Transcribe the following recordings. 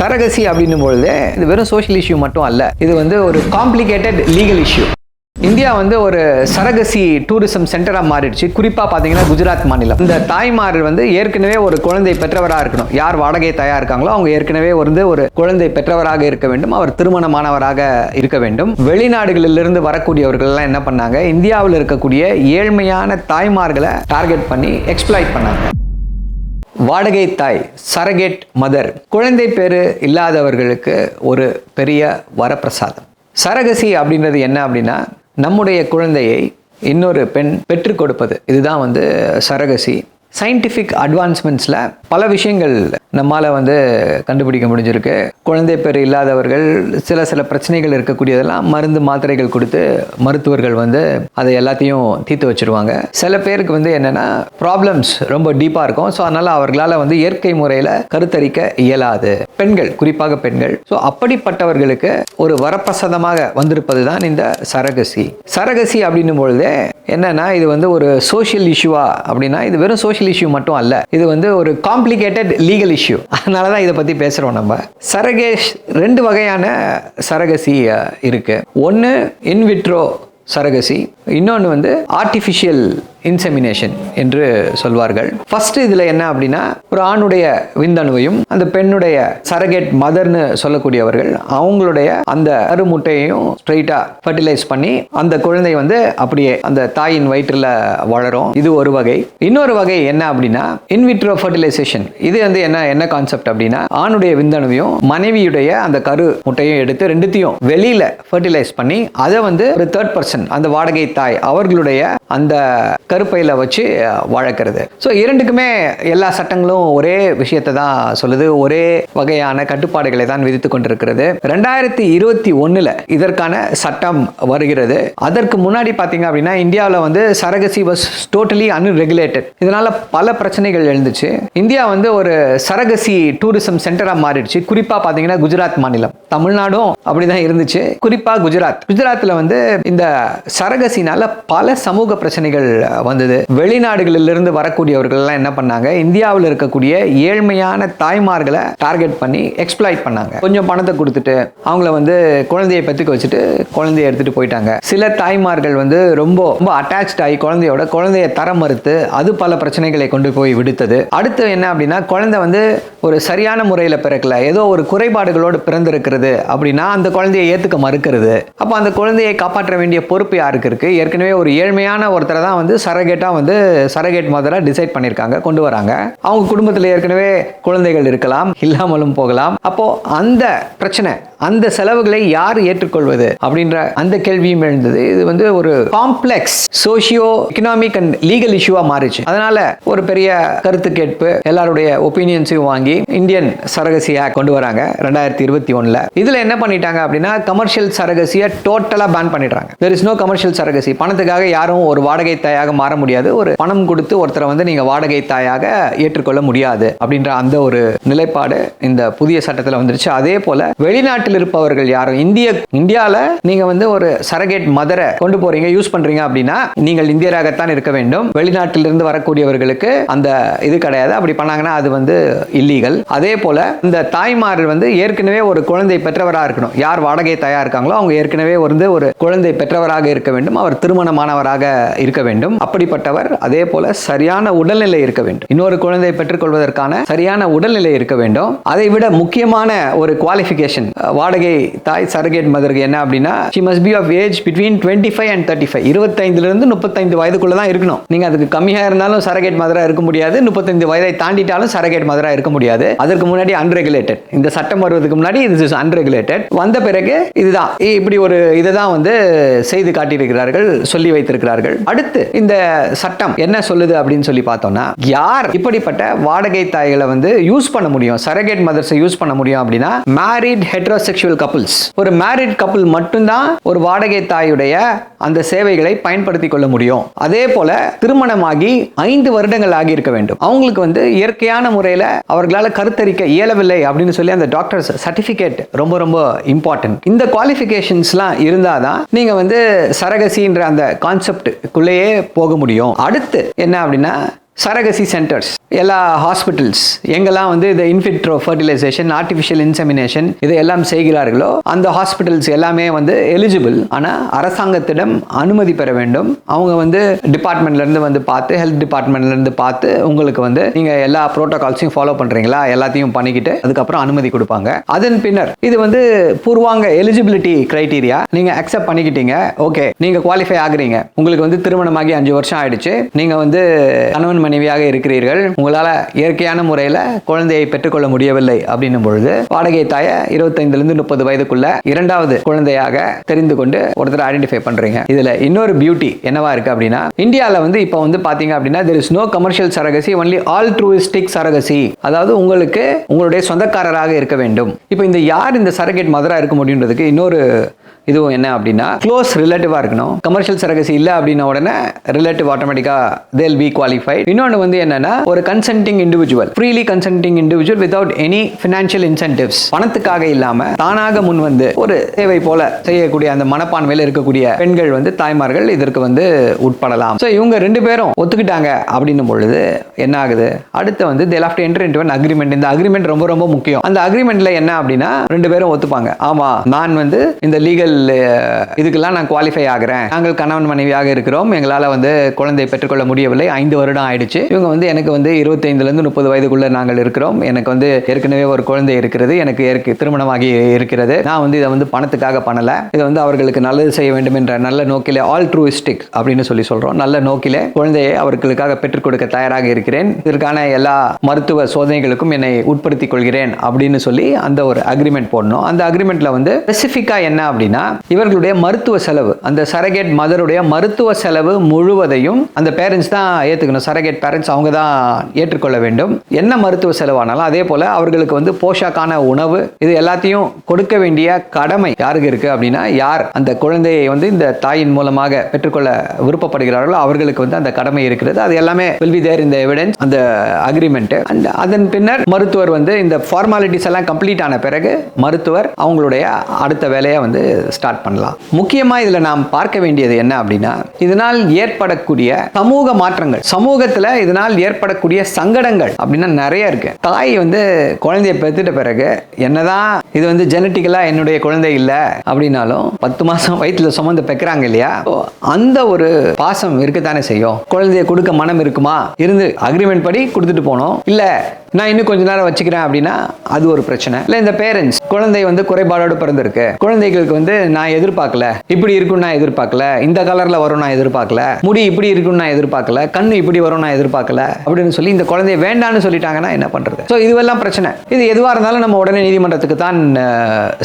சரகசி அப்படின்னும் பொழுது இது வெறும் சோஷியல் இஷ்யூ மட்டும் அல்ல. இது வந்து ஒரு காம்ப்ளிகேட்டட் லீகல் இஷ்யூ இந்தியா வந்து ஒரு சரகசி டூரிசம் சென்டராக மாறிடுச்சு. குறிப்பாக பார்த்தீங்கன்னா குஜராத் மாநிலம். இந்த தாய்மார் வந்து ஏற்கனவே ஒரு குழந்தை பெற்றவராக இருக்கணும். யார் வாடகை தயார் இருக்காங்களோ அவங்க ஏற்கனவே வந்து ஒரு குழந்தை பெற்றவராக இருக்க வேண்டும். அவர் திருமணமானவராக இருக்க வேண்டும். வெளிநாடுகளிலிருந்து வரக்கூடியவர்கள்லாம் என்ன பண்ணாங்க? இந்தியாவில் இருக்கக்கூடிய ஏழ்மையான தாய்மார்களை டார்கெட் பண்ணி எக்ஸ்பிளாய்ட் பண்ணாங்க. வாடகை தாய் சரகேட் மதர். குழந்தை பேரு இல்லாதவர்களுக்கு ஒரு பெரிய வரப்பிரசாதம். சரகசி அப்படின்றது என்ன அப்படின்னா நம்முடைய குழந்தையை இன்னொரு பெண் பெற்றுக் கொடுப்பது. இதுதான் வந்து சரகசி. சயின்டிஃபிக் அட்வான்ஸ்மெண்ட்ஸில் பல விஷயங்கள் நம்மால் வந்து கண்டுபிடிக்க முடிஞ்சிருக்கு. குழந்தை பேர் இல்லாதவர்கள் சில சில பிரச்சனைகள் இருக்கக்கூடியதெல்லாம் மருந்து மாத்திரைகள் கொடுத்து மருத்துவர்கள் வந்து அதை எல்லாத்தையும் தீர்த்து வச்சிருவாங்க. சில பேருக்கு வந்து என்னென்னா ப்ராப்ளம்ஸ் ரொம்ப டீப்பாக இருக்கும். ஸோ அதனால் அவர்களால் வந்து இயற்கை முறையில் கருத்தரிக்க இயலாது. பெண்கள் குறிப்பாக பெண்கள். ஸோ அப்படிப்பட்டவர்களுக்கு ஒரு வரப்பிரசாதமாக வந்திருப்பது தான் இந்த சரகசி. சரகசி அப்படின்னும் பொழுதே என்னென்னா இது வந்து ஒரு சோஷியல் இஷ்யூவா அப்படின்னா இது வெறும் சோஷியல் இஷ்யூ மட்டும் அல்ல இது வந்து ஒரு காம்ப்ளிகேட்டட் லீகல் இஷ்யூ அதனால தான் இதை பற்றி பேசுகிறோம் நம்ம. சரகேஷ் ரெண்டு வகையான சரகசி இருக்குது ஒன்று இன்விட்ரோ சரகசி இன்னொன்று வந்து ஆர்டிஃபிஷியல் இன்செமினேஷன் என்று சொல்வார்கள். ஃபர்ஸ்ட் இதில் என்ன அப்படின்னா ஒரு ஆணுடைய விந்தணுவையும் அந்த பெண்ணுடைய சரகேட் மதர்னு சொல்லக்கூடியவர்கள் அவங்களுடைய அந்த அருமுட்டையையும் ஸ்ட்ரைட்டாக ஃபர்டிலைஸ் பண்ணி அந்த குழந்தை வந்து அப்படியே அந்த தாயின் வயிற்றில் வளரும். இது ஒரு வகை. இன்னொரு வகை என்ன அப்படின்னா இன்விட்ரோ ஃபர்டிலைசேஷன் இது வந்து என்ன என்ன கான்செப்ட் அப்படின்னா ஆணுடைய விந்தணுவையும் மனைவியுடைய அந்த கரு முட்டையும் எடுத்து ரெண்டுத்தையும் வெளியில் ஃபர்டிலைஸ் பண்ணி அதை வந்து ஒரு தேர்ட் பர்சன் அந்த வாடகை தாய் அவர்களுடைய அந்த கருப்பையில் வச்சு வளர்க்குறது. ஸோ இரண்டுக்குமே எல்லா சட்டங்களும் ஒரே விஷயத்தை தான் சொல்லுது. ஒரே வகையான கட்டுப்பாடுகளை தான் விதித்து கொண்டிருக்கிறது. ரெண்டாயிரத்தி இருபத்தி ஒன்றில் இதற்கான சட்டம் வருகிறது. அதற்கு முன்னாடி பார்த்தீங்க அப்படின்னா இந்தியாவில் வந்து சரகசி வாஸ் டோட்டலி அன்ரெகுலேட்டட் இதனால் பல பிரச்சனைகள் எழுந்துச்சு. இந்தியா வந்து ஒரு சரகசி டூரிசம் சென்டராக மாறிடுச்சு. குறிப்பாக பார்த்தீங்கன்னா குஜராத் மாநிலம். தமிழ்நாடும் அப்படிதான் இருந்துச்சு. குறிப்பாக குஜராத். குஜராத்தில் வந்து இந்த சரகசினால் பல சமூக பிரச்சனைகள் வந்தது. வெளிநாடுகளிலிருந்து வரக்கூடியவர்கள் எல்லாம் என்ன பண்ணாங்க? இந்தியாவில் இருக்கக்கூடிய ஏழ்மையான தாய்மார்களை டார்கெட் பண்ணி எக்ஸ்பிளாய்ட் பண்ணாங்க. கொஞ்சம் பணத்தை கொடுத்துட்டு அவங்கள வந்து குழந்தையை பத்துக்க வச்சுட்டு குழந்தைய எடுத்துட்டு போயிட்டாங்க. சில தாய்மார்கள் வந்து ரொம்ப ரொம்ப அட்டாச்ட் ஆகி குழந்தையோட குழந்தைய தரம் மறுத்து அது பல பிரச்சனைகளை கொண்டு போய் விடுத்தது. அடுத்து என்ன அப்படின்னா குழந்தை வந்து ஒரு சரியான முறையில் பிறக்கல. ஏதோ ஒரு குறைபாடுகளோடு பிறந்திருக்கிறது அப்படின்னா அந்த குழந்தையை ஏற்றுக்க மறுக்கிறது. அப்போ அந்த குழந்தையை காப்பாற்ற வேண்டிய பொறுப்பு யாருக்கு இருக்கு? ஏற்கனவே ஒரு ஏழ்மையான ஒருத்தரை தான் வந்து சரகேட்டாக வந்து சரகேட் மதராக டிசைட் பண்ணியிருக்காங்க கொண்டு வராங்க. அவங்க குடும்பத்தில் ஏற்கனவே குழந்தைகள் இருக்கலாம் இல்லாமலும் போகலாம். அப்போது அந்த பிரச்சனை அந்த செலவுகளை யார் ஏற்றுக்கொள்வது அப்படின்ற அந்த கேள்வியும் எழுந்தது. இது வந்து ஒரு complex socio economic and legal இஷ்யூவா மாறிச்சு. அதனால ஒரு பெரிய கருத்து கேட்பு எல்லாருடைய ஒப்பீனியன்ஸையும் வாங்கி இந்தியன் சரகசி ஆக்ட் கொண்டு வராங்க ரெண்டாயிரத்தி இருபத்தி ஒண்ணுல. இதுல என்ன பண்ணிட்டாங்க அப்படின்னா கமர்ஷியல் சரகசியை டோட்டலா பேன் பண்ணிடுறாங்க. There is no commercial surrogacy பணத்துக்காக யாரும் ஒரு வாடகை தாயாக மாற முடியாது. ஒரு பணம் கொடுத்து ஒருத்தரை வந்து நீங்க வாடகை தாயாக ஏற்றுக்கொள்ள முடியாது அப்படின்ற அந்த ஒரு நிலைப்பாடு இந்த புதிய சட்டத்தில் வந்துருச்சு. அதே போல வெளிநாட்டு வெளிநாட்டில் இருப்பவர்கள் யாரும்? இந்திய இந்தியால நீங்க வந்து ஒரு சரகேட் மதரை கொண்டு போறீங்க யூஸ் பண்றீங்க அப்படின்னா நீங்கள் இந்தியராகத்தான் இருக்க வேண்டும். வெளிநாட்டிலிருந்து வரக்கூடியவர்களுக்கு அந்த இது கிடையாது. அப்படி பண்ணாங்கன்னா அது வந்து இல்லீகல் அதே போல இந்த தாய்மார் வந்து ஏற்கனவே ஒரு குழந்தை பெற்றவராக இருக்கணும். யார் வாடகை தயார் இருக்காங்களோ அவங்க ஏற்கனவே வந்து ஒரு குழந்தை பெற்றவராக இருக்க வேண்டும். அவர் திருமணமானவராக இருக்க வேண்டும். அப்படிப்பட்டவர் அதே போல சரியான உடல்நிலை இருக்க வேண்டும். இன்னொரு குழந்தை பெற்றுக்கொள்வதற்கான சரியான உடல்நிலை இருக்க வேண்டும். அதை விட முக்கியமான ஒரு குவாலிஃபிகேஷன் வாடகை தாய் சரகேட் மதருக்கு என்ன அப்படின்னா she must be of age between twenty five and thirty five இருபத்தைந்துல இருந்து முப்பத்தைந்து வயதுக்குள்ள தான் இருக்கணும். நீங்க அதுக்கு கம்மியா இருந்தாலும் சரகேட் மதராக இருக்க முடியாது. முப்பத்தைந்து வயதை தாண்டிட்டாலும் சரகேட் மதராக இருக்க முடியாது. அதற்கு முன்னாடி அன்ரெகுலேட்டட் இந்த சட்டம் வருவதற்கு முன்னாடி இது அன்ரெகுலேட்டட் வந்த பிறகு இதுதான். இப்படி ஒரு இதை தான் வந்து செய்து காட்டியிருக்கிறார்கள் சொல்லி வைத்திருக்கிறார்கள். அடுத்து இந்த சட்டம் என்ன சொல்லுது அப்படின்னு சொல்லி பார்த்தோம்னா யார் இப்படிப்பட்ட வாடகை தாய்களை வந்து யூஸ் பண்ண முடியும் சரகேட் மதர்ஸை யூஸ் பண்ண முடியும் அப்படின்னா மேரிட் ஹெட்ரோசெக்சுவல் கப்புள்ஸ் ஒரு மேரிட் கப்புள் மட்டும்தான் ஒரு வாடகை தாயுடைய அந்த சேவைகளை பயன்படுத்தி கொள்ள முடியும். அதே போல திருமணமாகி ஐந்து வருடங்கள் இருக்க வேண்டும். அவங்களுக்கு வந்து இயற்கையான முறையில் அவர்களால் கருத்தரிக்க இயலவில்லை அப்படின்னு சொல்லி அந்த டாக்டர் சர்டிஃபிகேட் ரொம்ப ரொம்ப இம்பார்ட்டன்ட் இந்த குவாலிஃபிகேஷன்ஸ்லாம் இருந்தால் தான் நீங்கள் வந்து சரகசின்ற அந்த கான்செப்டுக்குள்ளேயே போக முடியும். அடுத்து என்ன அப்படின்னா சரகசி சென்டர்ஸ் எல்லா ஹாஸ்பிட்டல்ஸ் எங்கெல்லாம் வந்து இந்த இன்ஃபிட்ரோ ஃபர்டிலைசேஷன் ஆர்டிஃபிஷியல் இன்செமினேஷன் இதை எல்லாம் செய்கிறார்களோ அந்த ஹாஸ்பிட்டல்ஸ் எல்லாமே வந்து எலிஜிபிள் ஆனால் அரசாங்கத்திடம் அனுமதி பெற வேண்டும். அவங்க வந்து டிபார்ட்மெண்ட்லேருந்து வந்து பார்த்து ஹெல்த் டிபார்ட்மெண்ட்லேருந்து பார்த்து உங்களுக்கு வந்து நீங்கள் எல்லா ப்ரோட்டோகால்ஸையும் ஃபாலோ பண்ணுறீங்களா எல்லாத்தையும் பண்ணிக்கிட்டு அதுக்கப்புறம் அனுமதி கொடுப்பாங்க. அதன் பின்னர் இது வந்து பூர்வாங்க எலிஜிபிலிட்டி கிரைட்டீரியா நீங்கள் அக்செப்ட் பண்ணிக்கிட்டீங்க ஓகே நீங்கள் குவாலிஃபை ஆகுறீங்க. உங்களுக்கு வந்து திருமணமாகி அஞ்சு வருஷம் ஆயிடுச்சு. நீங்கள் வந்து கணவன் மனைவியாக இருக்கிறீர்கள். உங்களால் இயற்கையான முறையில் குழந்தையை பெற்றுக்கொள்ள முடியவில்லை அப்படின்னும் பொழுது வாடகை தாய இருபத்தைந்துல இருந்து முப்பது வயதுக்குள்ள இரண்டாவது குழந்தையாக தெரிந்து கொண்டு ஒருத்தர் ஐடென்டிஃபை பண்றீங்க. இதில் இன்னொரு பியூட்டி என்னவா இருக்கு அப்படின்னா இந்தியாவில் வந்து இப்போ வந்து பார்த்தீங்க அப்படின்னா there is no commercial surrogacy only altruistic surrogacy. அதாவது உங்களுக்கு உங்களுடைய சொந்தக்காரராக இருக்க வேண்டும். இப்போ இந்த யார் இந்த சரகேட் மதுராக இருக்க முடியுன்றதுக்கு இன்னொரு இதுவும் என்ன அப்படின்னா க்ளோஸ் ரிலேட்டிவாக இருக்கணும். கமர்ஷியல் சரகசி இல்லை அப்படின்ன உடனே ரிலேட்டிவ் ஆட்டோமேட்டிக்காக தேல் பி குவாலிஃபைட் இன்னொன்று வந்து என்னன்னா ஒரு consenting individual freely consenting individual without any financial incentives பணத்துக்காக இல்லாமல் தானாக முன் வந்து ஒரு சேவை போல செய்யக்கூடிய அந்த மனப்பான்மையில் இருக்கக்கூடிய பெண்கள் வந்து தாய்மார்கள் இதற்கு வந்து உட்படலாம். ஸோ இவங்க ரெண்டு பேரும் ஒத்துக்கிட்டாங்க அப்படின்னும் பொழுது என்ன ஆகுது? அடுத்து வந்து they have to enter into an agreement இந்த அக்ரிமெண்ட் ரொம்ப ரொம்ப முக்கியம். அந்த அக்ரிமெண்ட்ல என்ன அப்படின்னா ரெண்டு பேரும் ஒத்துப்பாங்க. ஆமா நான் வந்து இந்த லீகல் இதுக்கெல்லாம் நான் குவாலிஃபை ஆகிறேன். நாங்கள் கணவன் மனைவியாக இருக்கிறோம். எங்களால் வந்து குழந்தை பெற்றுக்கொள்ள முடியவில்லை. ஐந்து வருடம் ஆயிடுச்சு. இவங்க வந்து எனக்கு வந்து இருபத்தைந்துலேருந்து முப்பது வயதுக்குள்ளே நாங்கள் இருக்கிறோம். எனக்கு வந்து ஏற்கனவே ஒரு குழந்தை இருக்கிறது. எனக்கு ஏற்க திருமணமாகி இருக்கிறது. நான் வந்து இதை வந்து பணத்துக்காக பண்ணலை. இதை வந்து அவர்களுக்கு நல்லது செய்ய வேண்டும் என்ற நல்ல நோக்கிலே ஆல் ட்ரூயிஸ்டிக் அப்படின்னு சொல்லி சொல்கிறோம் நல்ல நோக்கிலே குழந்தையை அவர்களுக்காக பெற்றுக் கொடுக்க தயாராக இருக்கிறேன். இதற்கான எல்லா மருத்துவ சோதனைகளுக்கும் என்னை உட்படுத்திக் கொள்கிறேன் அப்படின்னு சொல்லி அந்த ஒரு அக்ரிமெண்ட் போடணும். அந்த அக்ரிமெண்ட்ல வந்து ஸ்பெசிஃபிக்காக என்ன அப்படின்னா இவர்களுடைய மருத்துவ செலவு அந்த சரகேட் மதருடைய மருத்துவ செலவு முழுவதையும் அந்த பேரண்ட்ஸ் தான் ஏற்றுக்கணும் சரகேட் பேரண்ட்ஸ் அவங்க தான் ஏற்றுக்கொள்ள வேண்டும். என்ன மருத்துவ செலவானாலும் அதே போல அவர்களுக்கு வந்து போஷாக்கான உணவு இது எல்லாத்தையும் கொடுக்க வேண்டிய கடமை யாருக்கு இருக்கு அப்படின்னா யார் அந்த குழந்தையை வந்து இந்த தாயின் மூலமாக பெற்றுக்கொள்ள விருப்பப்படுகிறார்களோ அவர்களுக்கு வந்து அந்த கடமை இருக்கிறது. அது எல்லாமே வில் பி தேர் இந்த எவிடன்ஸ் அந்த அக்ரிமெண்ட் அண்ட் அதன் பின்னர் மருத்துவர் வந்து இந்த ஃபார்மாலிட்டிஸ் எல்லாம் கம்ப்ளீட் ஆன பிறகு மருத்துவர் அவங்களுடைய அடுத்த வேலையை வந்து ஸ்டார்ட் பண்ணலாம். முக்கியமா இதுல நாம் பார்க்க வேண்டியது என்ன அப்படின்னா இதனால் ஏற்படக்கூடிய சமூக மாற்றங்கள். சமூகத்தில் இதனால் ஏற்படக்கூடிய சங்கடங்கள் அப்படின்னா நிறைய இருக்கு. தாய் வந்து குழந்தைய பெற்றுட்ட பிறகு என்னதான் இது வந்து ஜெனட்டிக்கலா என்னுடைய குழந்தை இல்லை அப்படின்னாலும் பத்து மாசம் வயிற்றுல சுமந்து பெக்கிறாங்க இல்லையா? அந்த ஒரு பாசம் இருக்கத்தானே செய்யும். குழந்தைய கொடுக்க மனம் இருக்குமா? இருந்து அக்ரிமெண்ட் படி கொடுத்துட்டு போனோம். இல்லை நான் இன்னும் கொஞ்ச நேரம் வச்சுக்கிறேன் அப்படின்னா அது ஒரு பிரச்சனை. இல்லை இந்த பேரண்ட்ஸ் குழந்தை வந்து குறைபாடோடு பிறந்திருக்கு. குழந்தைகளுக்கு வந்து நான் எதிர்பார்க்கல. இப்படி இருக்கும் நான் எதிர்பார்க்கல. இந்த கலர்ல வரும் நான் எதிர்பார்க்கல. முடி இப்படி இருக்கும்னு நான் எதிர்பார்க்கல. கண்ணு இப்படி வரும் நான் எதிர்பார்க்கல. அப்படின்னு சொல்லி இந்த குழந்தைய வேண்டான்னு சொல்லிட்டாங்கன்னா என்ன பண்றது? ஸோ இதுவெல்லாம் பிரச்சனை. இது எதுவாக இருந்தாலும் நம்ம உடனே நீதிமன்றத்துக்கு தான்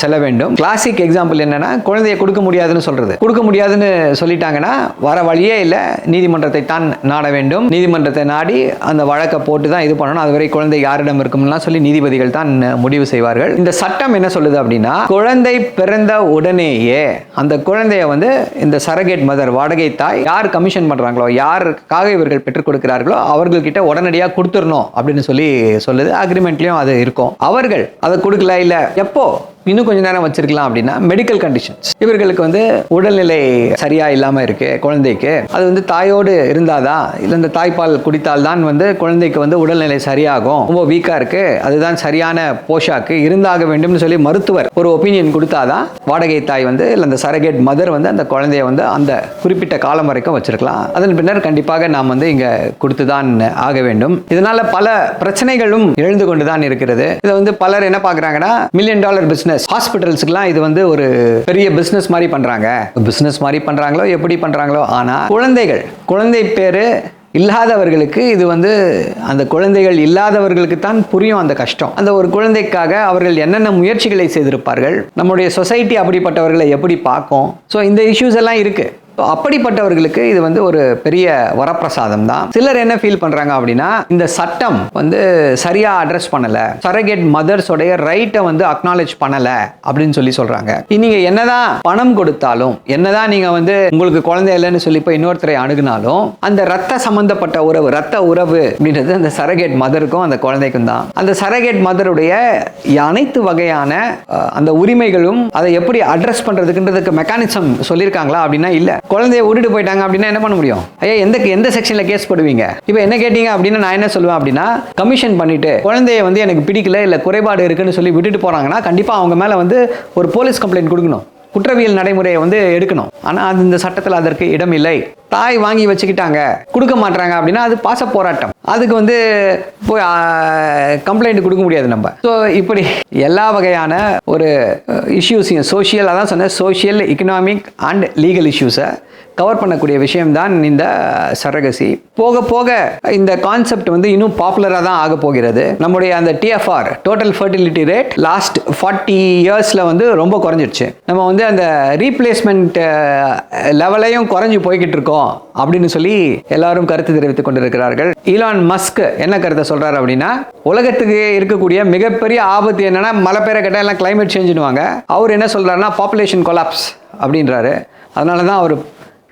செல்ல வேண்டும். கிளாசிக் எக்ஸாம்பிள் என்னன்னா குழந்தைய கொடுக்க முடியாதுன்னு சொல்றது. கொடுக்க முடியாதுன்னு சொல்லிட்டாங்கன்னா வர வழியே இல்லை. நீதிமன்றத்தை தான் நாட வேண்டும். நீதிமன்றத்தை நாடி அந்த வழக்கை போட்டு தான் இது பண்ணணும். அதுவரை குழந்தை யாரிடம் இருக்கும்லாம் சொல்லி நீதிபதிகள் தான் முடிவு செய்வார்கள். இந்த சட்டம் என்ன சொல்லுது அப்படின்னா குழந்தை பிறந்த உடனேயே அந்த குழந்தைய வந்து இந்த சரகேட் மதர் வாடகை தாய் யார் கமிஷன் பண்றாங்களோ யாருக்காக இவர்கள் பெற்றுக் கொடுக்கிறார்களோ அவர்கள்கிட்ட உடனடியாக கொடுத்துடணும் அப்படின்னு சொல்லி சொல்லுது. அக்ரிமெண்ட்லயும் அது இருக்கும். அவர்கள் அதை கொடுக்கல இல்ல. எப்போ? இன்னும் கொஞ்ச நேரம் வச்சிருக்கலாம் அப்படின்னா மெடிக்கல் கண்டிஷன்ஸ் இவர்களுக்கு வந்து உடல்நிலை சரியா இல்லாம இருக்கு குழந்தைக்கு. அது வந்து தாயோடு இருந்தாதான் இல்லை இந்த தாய்ப்பால் குடித்தால் தான் வந்து குழந்தைக்கு வந்து உடல்நிலை சரியாகும்? ரொம்ப வீக்கா இருக்கு. அதுதான் சரியான போஷாக்கு. இருந்தாக வேண்டும்னு சொல்லி மருத்துவர் ஒரு ஒப்பீனியன் கொடுத்தாதான் வாடகை தாய் வந்து இல்லை அந்த சரகேட் மதர் வந்து அந்த குழந்தைய வந்து அந்த குறிப்பிட்ட காலம் வரைக்கும் வச்சிருக்கலாம். அதன் பின்னர் கண்டிப்பாக நாம் வந்து இங்க கொடுத்து தான் ஆக வேண்டும். இதனால பல பிரச்சனைகளும் எழுந்து கொண்டு தான் இருக்கிறது. இதை வந்து பலர் என்ன பார்க்குறாங்கன்னா மில்லியன் டாலர் பிஸ்னஸ் ஹாஸ்பிட்டல்ஸ்க்குலாம் இது வந்து ஒரு பெரிய பிஸ்னஸ் மாதிரி பண்றாங்க. பிஸ்னஸ் மாதிரி பண்றாங்களோ எப்படி பண்றாங்களோ ஆனால் குழந்தைகள் குழந்தை பேர் இல்லாதவர்களுக்கு இது வந்து அந்த குழந்தைகள் இல்லாதவர்களுக்கு தான் புரியும் அந்த கஷ்டம். அந்த ஒரு குழந்தைக்காக அவர்கள் என்னென்ன முயற்சிகளை செய்திருப்பார்கள்? நம்முடைய சொசைட்டி அப்படிப்பட்டவர்களை எப்படி பார்க்கும்? ஸோ இந்த இஷ்யூஸ் எல்லாம் இருக்கு. அப்படிப்பட்டவர்களுக்கு இது வந்து ஒரு பெரிய வரப்பிரசாதம் தான். சிலர் என்ன ஃபீல் பண்ணுறாங்க அப்படின்னா இந்த சட்டம் வந்து சரியாக அட்ரஸ் பண்ணலை சரகேட் மதர்ஸோடைய ரைட்டை வந்து அக்னாலேஜ் பண்ணலை அப்படின்னு சொல்லி சொல்கிறாங்க நீங்க என்னதான் பணம் கொடுத்தாலும் என்னதான் நீங்கள் வந்து உங்களுக்கு குழந்தை இல்லைன்னு சொல்லி போய் இன்னொருத்தரை அணுகுனாலும் அந்த ரத்த சம்பந்தப்பட்ட உறவு ரத்த உறவு அப்படின்றது அந்த சரகேட் மதருக்கும் அந்த குழந்தைக்கும் தான். அந்த சரகேட் மதருடைய அனைத்து வகையான அந்த உரிமைகளும் அதை எப்படி அட்ரஸ் பண்ணுறதுக்குன்றதுக்கு மெக்கானிசம் சொல்லியிருக்காங்களா அப்படின்னா இல்லை. குழந்தைய விட்டுட்டு போயிட்டாங்க அப்படின்னா என்ன பண்ண முடியும்? ஐயா எந்த எந்த செக்ஷனில் கேஸ் போடுவீங்க? இப்போ என்ன கேட்டீங்க அப்படின்னா நான் என்ன சொல்லுவேன் அப்படின்னா கமிஷன் பண்ணிட்டு குழந்தைய வந்து எனக்கு பிடிக்கல இல்லை குறைபாடு இருக்குன்னு சொல்லி விட்டுட்டு போகிறாங்கன்னா கண்டிப்பாக அவங்க மேலே வந்து ஒரு போலீஸ் கம்ப்ளைண்ட் கொடுக்கணும். குற்றவியல் நடைமுறையை வந்து எடுக்கணும். ஆனால் அது இந்த சட்டத்தில் அதற்கு இடம் இல்லை. தாய் வாங்கி வச்சுக்கிட்டாங்க. கொடுக்க மாட்டாங்க அப்படின்னா அது பாச போராட்டம் அதுக்கு வந்து போய் கம்ப்ளைண்ட் கொடுக்க முடியாது நம்ம. ஸோ இப்படி எல்லா வகையான ஒரு இஷ்யூஸையும் சோஷியல் அதான் சொன்னேன். சோஷியல் எக்கனாமிக் அண்ட் லீகல் இஷ்யூஸை கவர் பண்ணக்கூடிய விஷயம்தான் இந்த சரகசி. போக போக இந்த கான்செப்ட் வந்து இன்னும் பாப்புலராக தான் ஆக போகிறது. நம்முடைய அந்த TFR total fertility rate last forty இயர்ஸில் வந்து ரொம்ப குறைஞ்சிருச்சு நம்ம வந்து அந்த ரீப்ளேஸ்மெண்ட் லெவலையும் குறைஞ்சி போய்கிட்டு இருக்கோம் அப்படின்னு சொல்லி எல்லாரும் கருத்து தெரிவித்துக் கொண்டிருக்கிறார்கள். ஈலான் மஸ்க் என்ன கருத்தை சொல்றாரு அப்படின்னா உலகத்துக்கு இருக்கக்கூடிய மிகப்பெரிய ஆபத்து என்னன்னா மழை பெயர கேட்டால் எல்லாம் கிளைமேட் சேஞ்சுனுவாங்க அவர் என்ன சொல்றாருன்னா பாப்புலேஷன் கொலாப்ஸ் அப்படின்றாரு. அதனால தான் அவர்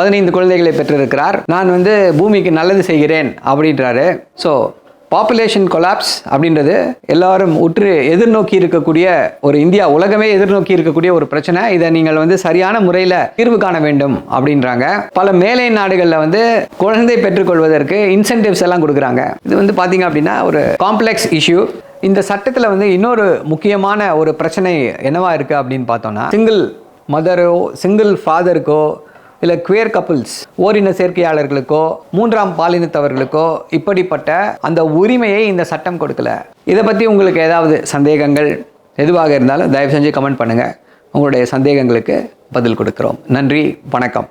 பதினைந்து குழந்தைகளை பெற்றிருக்கிறார். நான் வந்து பூமிக்கு நல்லது செய்கிறேன் அப்படின்றாரு. ஸோ பாப்புலேஷன் கொலாப்ஸ் அப்படின்றது எல்லாரும் உற்று எதிர்நோக்கி இருக்கக்கூடிய ஒரு இந்தியா உலகமே எதிர்நோக்கி இருக்கக்கூடிய ஒரு பிரச்சனை. இதை நீங்கள் வந்து சரியான முறையில் தீர்வு காண வேண்டும் அப்படின்றாங்க. பல மேலை நாடுகளில் வந்து குழந்தை பெற்றுக்கொள்வதற்கு இன்சென்டிவ்ஸ் எல்லாம் கொடுக்குறாங்க. இது வந்து பார்த்தீங்க அப்படின்னா ஒரு காம்ப்ளெக்ஸ் இஷ்யூ இந்த சட்டத்தில் வந்து இன்னொரு முக்கியமான ஒரு பிரச்சனை என்னவா இருக்குது அப்படின்னு பார்த்தோம்னா சிங்கிள் மதரோ சிங்கிள் ஃபாதருக்கோ இல்லை குவேர் கப்புள்ஸ் ஓரின சேர்க்கையாளர்களுக்கோ மூன்றாம் பாலினத்தவர்களுக்கோ இப்படிப்பட்ட அந்த உரிமையை இந்த சட்டம் கொடுக்கல. இதை பற்றி உங்களுக்கு ஏதாவது சந்தேகங்கள் எதுவாக இருந்தாலும் தயவு செஞ்சு கமெண்ட் பண்ணுங்கள் உங்களுடைய சந்தேகங்களுக்கு பதில் கொடுக்குறோம். நன்றி வணக்கம்.